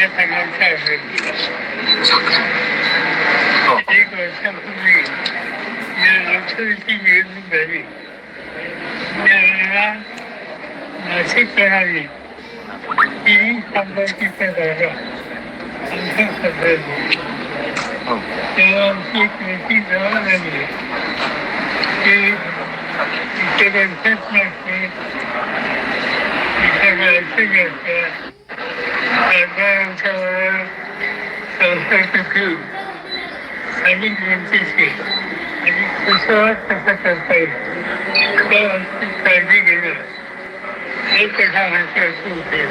या सगळ्यांचा एक वर्षापूर्वी या लोकसभेची निवडणूक झाली त्यावेळेला नाशिक प्रणाली तिन्ही खासदारकीच्या जागा आमच्या पद्धती तेव्हा आमची एक कृती जवळ झाली की इथे गणपत नसते इथे गणपत नसते सरकारांच्या संस्था आणि जनतेची आणि कुशवास कसा करता येईल त्या काळजी घेणं हे प्रधानाचे असं होते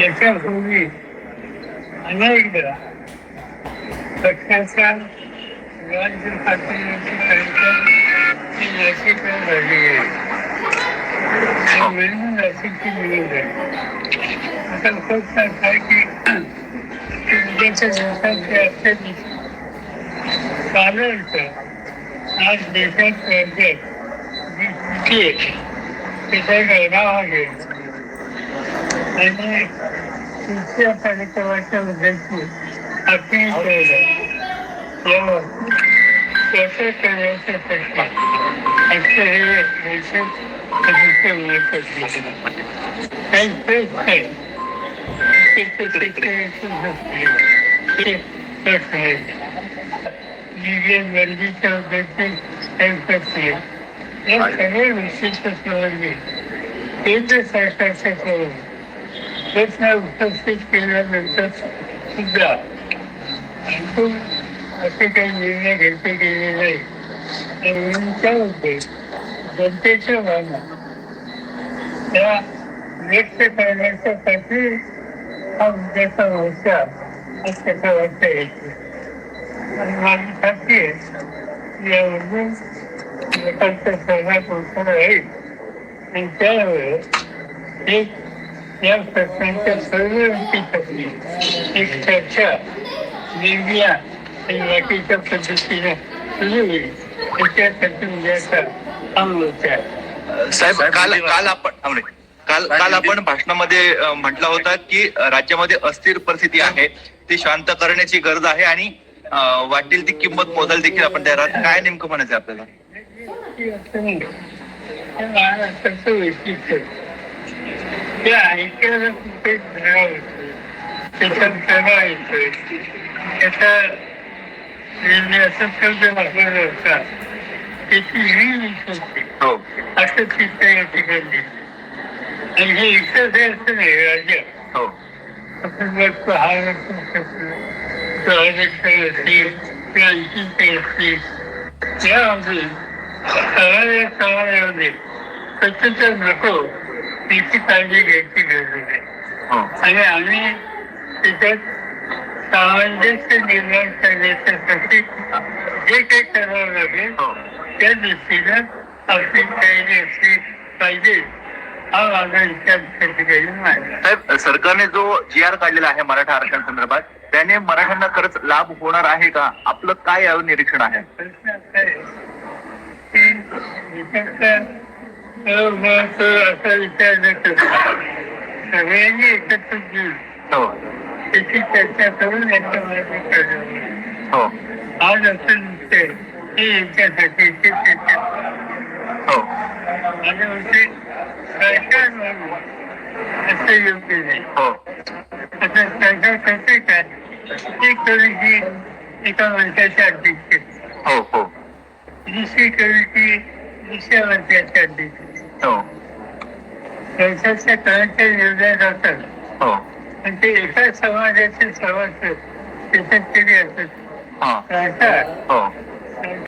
याच्यापूर्वी अनेकदा पक्षाच्या राज्य पातळीवरची कार्यक्रम ही नाशिकला झाली आहे आणि म्हणून नाशिकची निवड आहे आता फक्त असं आहे की उद्याच्या दिवसात आजच्या दिवशी साधारणतः आज देशात राज्यात जी स्थिती आहे त्याचा गळगाव आहे आणि तुमच्या कार्यक्रमाच्या बद्दलची आपली यावर चर्चा करण्यासाठी आजचं आहे या सगळ्या विशिष्ट संबंधी केंद्र सरकारच्या कडून प्रश्न उपस्थित केल्यानंतर सुद्धा असे काही निर्णय घेतले गेले नाही आणि त्यामध्ये जनतेच्या भावना त्या व्यक्त करण्यासाठी हा उद्याचा मोर्चा आज त्याचा वाटता येते आणि माझी खात्री आहे यामधून लोकांचा सहभाग होणार आहे आणि त्यामुळे एक या प्रश्नांच्या सर्वसाठी एक चर्चा निर्मिया आणि बाकीच्या पद्धतीने हा साहेब काल काल आपण थांबले. काल काल आपण भाषणामध्ये म्हटलं होतं की राज्यामध्ये अस्थिर परिस्थिती आहे ती शांत करण्याची गरज आहे आणि वाटेल ती किंमत मोजायला देखील आपण तयार आहात काय नेमकं म्हणायचं आपल्याला ती असं नाही. हे महाराष्ट्राचं वैशिष्ट्य ते ऐकायला कुठे त्याच्यात प्रभाव येतोय त्याचा निर्णय असं शब्द वापरला होता त्याची रील होते. हो. असं चित्र ठिकाणी. आणि हे आहे असं नाही राज्य आपण बघतो. हा असतील किंवा आणखी काही असतील यामध्ये सगळ्या समाजामध्ये स्वच्छता नको त्याची काळजी घ्यायची गरज आहे. हो. आणि आम्ही त्याच्यात सामंजस्य निर्माण करण्यासाठी जे काही करावं लागेल हो. त्या दृष्टीनं आपली तयारी असली पाहिजे. हा माझा विचार त्या ठिकाणी मांडला साहेब सरकारने जो जी आर काढलेला आहे मराठा आरक्षण संदर्भात त्याने मराठ्यांना खरंच लाभ होणार आहे का? आपलं काय यावर निरीक्षण आहे? प्रश्न असा आहे की विशेषतः महत्त्व असा विचार न करता. सगळ्यांनी एकत्र घेऊन हो. त्याची चर्चा करून याच्या काढावी. हो. आज असं दिसतंय की याच्यासाठी ते त्याच्या हो. माझ्या मते सरकार म्हणून असं योग्य नाही. हो. आता सरकार करते काय ती एका माणसाच्या अध्यक्ष. हो हो. दुसरी कमिटी दुसऱ्या अध्यक्ष. हो. देशाच्या कळाच्या निर्णय जातात हो ते एका समाजाचे त्याच्यात तरी असत.